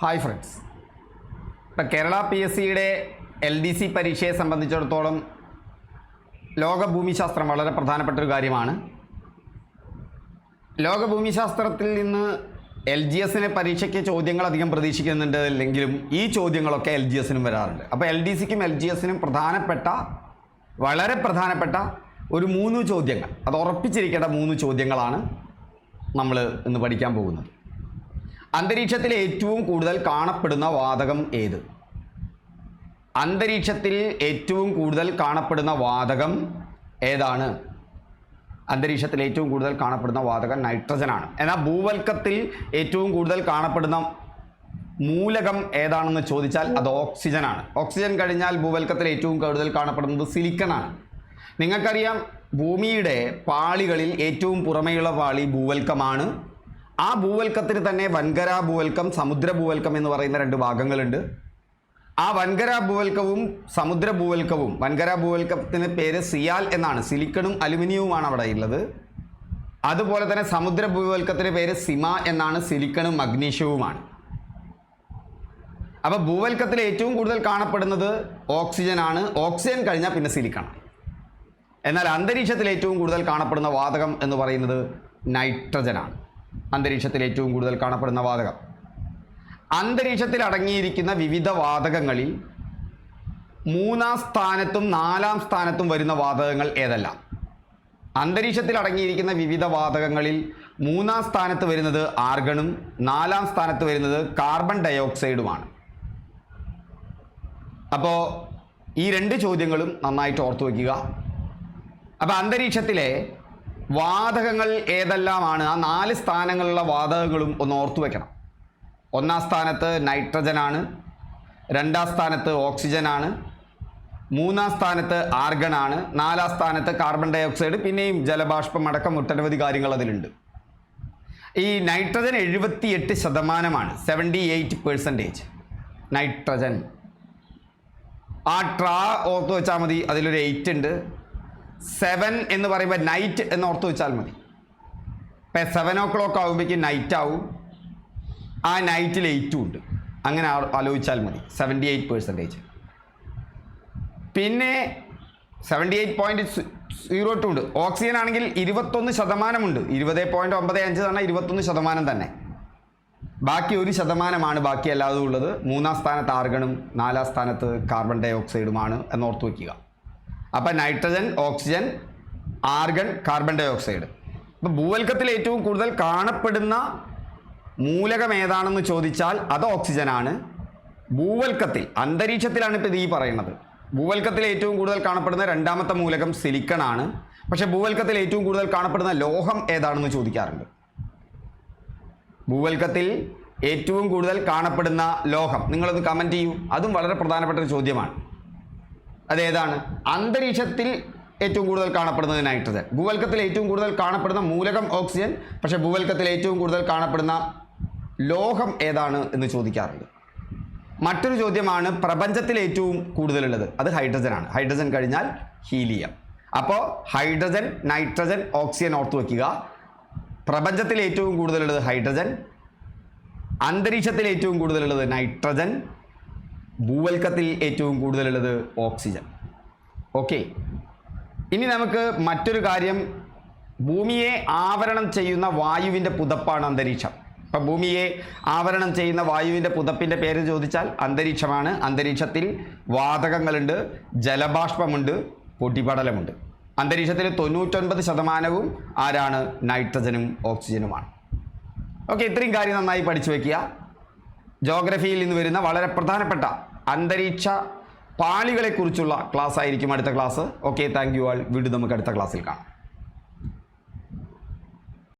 Hi friends ഇപ്പം Kerala P S സിയുടെ L D C പരീക്ഷയെ സംബന്ധിച്ചിടത്തോളം ലോകഭൂമിശാസ്ത്രം വളരെ പ്രധാനപ്പെട്ട ഒരു കാര്യമാണ്. ലോകഭൂമിശാസ്ത്രത്തിൽ നിന്ന് എൽ ജി എസിന് പരീക്ഷയ്ക്ക് ചോദ്യങ്ങൾ അധികം പ്രതീക്ഷിക്കുന്നുണ്ട് അല്ലെങ്കിലും ഈ ചോദ്യങ്ങളൊക്കെ എൽ ജി എസിനും വരാറുണ്ട്. അപ്പോൾ എൽ ഡി സിക്കും എൽ ജി എസിനും പ്രധാനപ്പെട്ട വളരെ പ്രധാനപ്പെട്ട ഒരു മൂന്ന് ചോദ്യങ്ങൾ അത് ഉറപ്പിച്ചിരിക്കേണ്ട മൂന്ന് ചോദ്യങ്ങളാണ് നമ്മൾ ഇന്ന് പഠിക്കാൻ പോകുന്നത്. അന്തരീക്ഷത്തിൽ ഏറ്റവും കൂടുതൽ കാണപ്പെടുന്ന വാതകം ഏത്? അന്തരീക്ഷത്തിൽ ഏറ്റവും കൂടുതൽ കാണപ്പെടുന്ന വാതകം ഏതാണ്? അന്തരീക്ഷത്തിൽ ഏറ്റവും കൂടുതൽ കാണപ്പെടുന്ന വാതകം നൈട്രജൻ ആണ്. എന്നാൽ ഭൂവൽക്കത്തിൽ ഏറ്റവും കൂടുതൽ കാണപ്പെടുന്ന മൂലകം ഏതാണെന്ന് ചോദിച്ചാൽ അത് ഓക്സിജൻ ആണ്. ഓക്സിജൻ കഴിഞ്ഞാൽ ഭൂവൽക്കത്തിൽ ഏറ്റവും കൂടുതൽ കാണപ്പെടുന്നത് സിലിക്കൺ ആണ്. നിങ്ങൾക്കറിയാം ഭൂമിയുടെ പാളികളിൽ ഏറ്റവും പുറമേയുള്ള പാളി ഭൂവൽക്കമാണ്. ആ ഭൂവൽക്കത്തിന് തന്നെ വൻകര ഭൂവൽക്കം സമുദ്ര ഭൂവൽക്കം എന്ന് പറയുന്ന രണ്ട് ഭാഗങ്ങളുണ്ട്. ആ വൻകര ഭൂവൽക്കവും സമുദ്ര ഭൂവൽക്കവും വൻകര ഭൂവൽക്കത്തിന് പേര് സിയാൽ എന്നാണ്. സിലിക്കണും അലുമിനിയവുമാണ് അവിടെ ഉള്ളത്. അതുപോലെ തന്നെ സമുദ്ര ഭൂവൽക്കത്തിന് പേര് സിമ എന്നാണ്. സിലിക്കണും മഗ്നീഷ്യവുമാണ്. അപ്പോൾ ഭൂവൽക്കത്തിൽ ഏറ്റവും കൂടുതൽ കാണപ്പെടുന്നത് ഓക്സിജൻ ആണ്. ഓക്സിജൻ കഴിഞ്ഞാൽ പിന്നെ സിലിക്കണം എന്നാൽ അന്തരീക്ഷത്തിൽ ഏറ്റവും കൂടുതൽ കാണപ്പെടുന്ന വാതകം എന്ന് പറയുന്നത് നൈട്രജനാണ്. അന്തരീക്ഷത്തിൽ ഏറ്റവും കൂടുതൽ കാണപ്പെടുന്ന വാതകം. അന്തരീക്ഷത്തിൽ അടങ്ങിയിരിക്കുന്ന വിവിധ വാതകങ്ങളിൽ മൂന്നാം സ്ഥാനത്തും നാലാം സ്ഥാനത്തും വരുന്ന വാതകങ്ങൾ ഏതെല്ലാം? അന്തരീക്ഷത്തിൽ അടങ്ങിയിരിക്കുന്ന വിവിധ വാതകങ്ങളിൽ മൂന്നാം സ്ഥാനത്ത് വരുന്നത് ആർഗണും നാലാം സ്ഥാനത്ത് വരുന്നത് കാർബൺ ഡയോക്സൈഡുമാണ്. അപ്പോൾ ഈ രണ്ട് ചോദ്യങ്ങളും നന്നായിട്ട് ഓർത്തു വയ്ക്കുക അപ്പോൾ അന്തരീക്ഷത്തിലെ വാതകങ്ങൾ ഏതെല്ലാമാണ്? ആ നാല് സ്ഥാനങ്ങളുള്ള വാതകങ്ങളും ഒന്ന് ഓർത്തു വയ്ക്കണം ഒന്നാം സ്ഥാനത്ത് നൈട്രജനാണ് രണ്ടാം സ്ഥാനത്ത് ഓക്സിജനാണ് മൂന്നാം സ്ഥാനത്ത് ആർഗണാണ് നാലാം സ്ഥാനത്ത് കാർബൺ ഡൈ ഓക്സൈഡ് പിന്നെയും ജലബാഷ്പം അടക്കം ഒട്ടനവധി കാര്യങ്ങൾ അതിലുണ്ട്. ഈ നൈട്രജൻ എഴുപത്തിയെട്ട് ശതമാനമാണ് സെവന്റി എയ്റ്റ് പെർസെന്റേജ് നൈട്രജൻ. ആ ട്രാ ഓർത്ത് വെച്ചാൽ മതി അതിലൊരു എയ്റ്റ് ഉണ്ട്. സെവൻ എന്ന് പറയുമ്പോൾ നൈറ്റ് എന്ന് ഓർത്ത് വെച്ചാൽ മതി. ഇപ്പം സെവൻ ഓ ക്ലോക്ക് ആകുമ്പോഴേക്കും നൈറ്റ് ആവും. ആ നൈറ്റിൽ എയ്റ്റും ഉണ്ട്. അങ്ങനെ ആലോചിച്ചാൽ മതി. സെവന്റി എയ്റ്റ് പെർസെന്റേജ് പിന്നെ seventy eight point zero two ഉണ്ട്. ഓക്സിജൻ ആണെങ്കിൽ ഇരുപത്തൊന്ന് ശതമാനമുണ്ട്. ഇരുപത് പോയിന്റ് ഒമ്പത് അഞ്ച് തന്നെ ഇരുപത്തൊന്ന് ശതമാനം തന്നെ. ബാക്കി ഒരു ശതമാനമാണ് ബാക്കി അല്ലാതെ ഉള്ളത്. മൂന്നാം സ്ഥാനത്ത് ആർഗണും നാലാം സ്ഥാനത്ത് കാർബൺ ഡൈ ഓക്സൈഡുമാണ് എന്നോർത്ത് വയ്ക്കുക അപ്പം nitrogen oxygen argon carbon dioxide അപ്പം ഭൂവൽക്കത്തിൽ ഏറ്റവും കൂടുതൽ കാണപ്പെടുന്ന മൂലകം ഏതാണെന്ന് ചോദിച്ചാൽ അത് ഓക്സിജനാണ് ഭൂവൽക്കത്തിൽ അന്തരീക്ഷത്തിലാണ് ഇപ്പോൾ ഇത് ഈ പറയുന്നത്. ഭൂവൽക്കത്തിൽ ഏറ്റവും കൂടുതൽ കാണപ്പെടുന്ന രണ്ടാമത്തെ മൂലകം സിലിക്കൺ ആണ്. പക്ഷേ ഭൂവൽക്കത്തിൽ ഏറ്റവും കൂടുതൽ കാണപ്പെടുന്ന ലോഹം ഏതാണെന്ന് ചോദിക്കാറുണ്ട്. ഭൂവൽക്കത്തിൽ ഏറ്റവും കൂടുതൽ കാണപ്പെടുന്ന ലോഹം നിങ്ങളൊന്ന് കമന്റ് ചെയ്യൂ. അതും വളരെ പ്രധാനപ്പെട്ട ഒരു ചോദ്യമാണ്. അതേതാണ്? അന്തരീക്ഷത്തിൽ ഏറ്റവും കൂടുതൽ കാണപ്പെടുന്നത് നൈട്രജൻ ഭൂവൽക്കത്തിൽ ഏറ്റവും കൂടുതൽ കാണപ്പെടുന്ന മൂലകം ഓക്സിജൻ പക്ഷേ ഭൂവൽക്കത്തിൽ ഏറ്റവും കൂടുതൽ കാണപ്പെടുന്ന ലോഹം ഏതാണ് എന്ന് ചോദിക്കാറുണ്ട്. മറ്റൊരു ചോദ്യമാണ് പ്രപഞ്ചത്തിൽ ഏറ്റവും കൂടുതലുള്ളത്. അത് ഹൈഡ്രജനാണ് ഹൈഡ്രജൻ കഴിഞ്ഞാൽ ഹീലിയം. അപ്പോൾ ഹൈഡ്രജൻ നൈട്രജൻ ഓക്സിജൻ ഓർത്ത് വയ്ക്കുക പ്രപഞ്ചത്തിൽ ഏറ്റവും കൂടുതലുള്ളത് ഹൈഡ്രജൻ അന്തരീക്ഷത്തിൽ ഏറ്റവും കൂടുതലുള്ളത് നൈട്രജൻ ഭൂവൽക്കത്തിൽ ഏറ്റവും കൂടുതലുള്ളത് ഓക്സിജൻ. ഓക്കെ. ഇനി നമുക്ക് മറ്റൊരു കാര്യം. ഭൂമിയെ ആവരണം ചെയ്യുന്ന വായുവിന്റെ പുതപ്പാണ് അന്തരീക്ഷം. ഇപ്പം ഭൂമിയെ ആവരണം ചെയ്യുന്ന വായുവിന്റെ പുതപ്പിന്റെ പേര് ചോദിച്ചാൽ അന്തരീക്ഷമാണ്. അന്തരീക്ഷത്തിൽ വാതകങ്ങളുണ്ട് ജലബാഷ്പമുണ്ട് പൊട്ടിപടലമുണ്ട് അന്തരീക്ഷത്തിൽ തൊണ്ണൂറ്റൊൻപത് ശതമാനവും ആരാണ്? നൈട്രജനും ഓക്സിജനുമാണ്. ഓക്കെ ഇത്രയും കാര്യം നന്നായി പഠിച്ചു വയ്ക്കുക ജോഗ്രഫിയിൽ നിന്ന് വരുന്ന വളരെ പ്രധാനപ്പെട്ട അന്തരീക്ഷ പാളികളെക്കുറിച്ചുള്ള ക്ലാസ് ആയിരിക്കും അടുത്ത class. Okay thank you all വീണ്ടും നമുക്ക് അടുത്ത ക്ലാസ്സിൽ കാണാം.